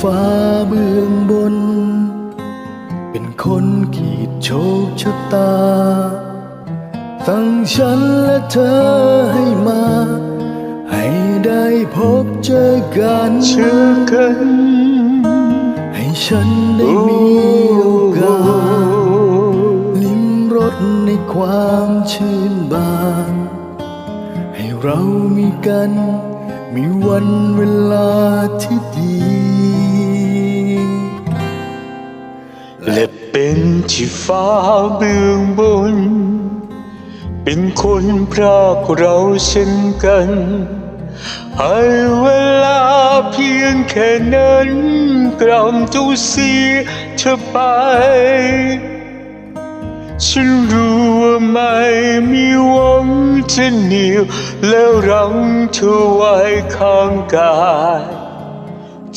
ฟ้าเบื้องบน เป็นคนขีดโชคชะตา ตั้งฉันและเธอให้มา ให้ได้พบเจอกันเจอกัน ให้ฉันได้มีโอกาสลิ้มรสในความชื่นบาน ให้เรามีกัน มีวันเวลาที่ดี และเป็นที่ฟ้าเบื้องบน เป็นคนพรากเราเช่นกันให้เวลาเพียงแค่นั้นกล่อมทุกเสียเธอไป ฉันรู้ว่าไม่มีหวังจะเหนียวแล้วรังเธอไว้ข้างกาย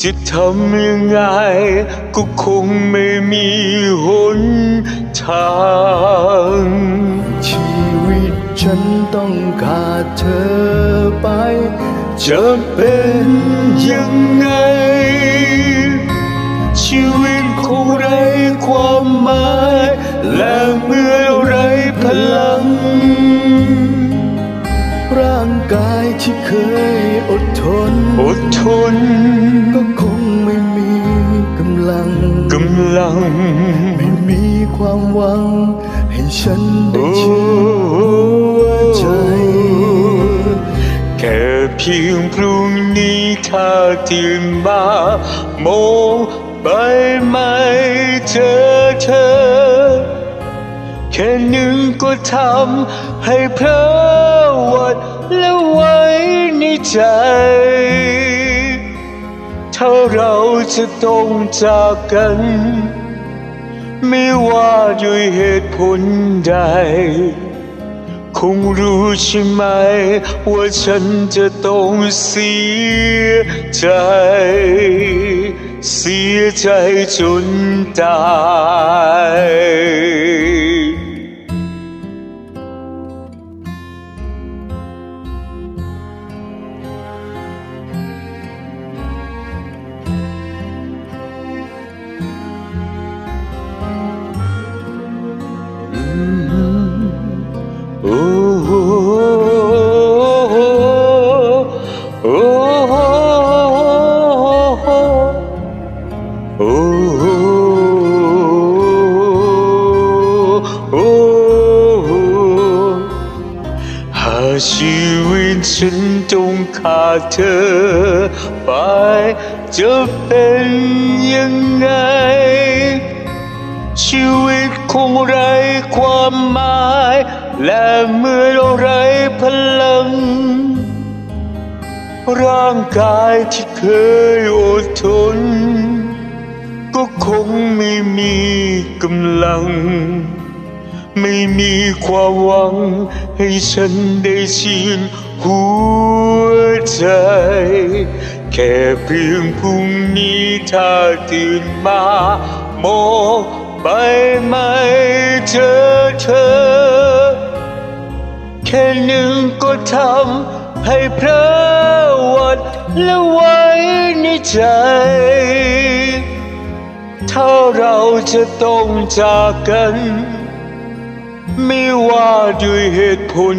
จะทำยังไงก็คงไม่มีหนทางชีวิตฉันต้องขาดเธอไป จะเป็นยังไง ชีวิตคงเรา อดทนอดทน ก็คงไม่มีกำลังกำลัง ไม่มีความหวัง ให้ฉันได้โอ้ชื่นใจ แค่เพียงพรุ่งนี้ถ้าตื่นมามองไปไม่เจอเธอ แค่หนึ่งก็ทำให้เพลอวัดและไว้ ใจ ถ้าเราจะต้องจากกัน ไม่ว่าด้วยเหตุผลใด คงรู้ใช่ไหม ว่าฉันจะต้องเสียใจ เสียใจจนตาย ชีวิตฉันต้องขาดเธอไป จะเป็นยังไง ชีวิตคงไร้ความหมาย และเมื่อเราไร้พลัง ร่างกายที่เคยอดทน ก็คงไม่มีกำลัง ไม่มีความหวังให้ฉันได้ชื่นหัวใจ แค่เพียงพรุ่งนี้ถ้าตื่นมามองไปไม่เจอเธอ แค่หนึ่งก็ทำให้เพลอวัดและไว้ในใจ ถ้าเราจะต้องจากกัน ไม่ว่าด้วยเหตุผล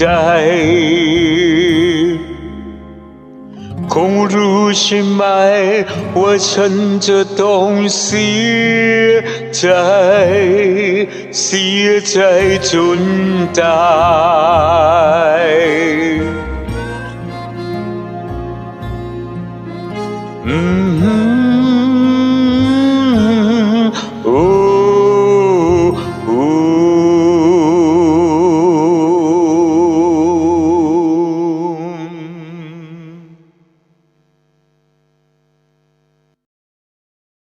ใด คงรู้ใช่ไหม ว่าฉันจะต้องเสียใจ เสียใจจนตายอืม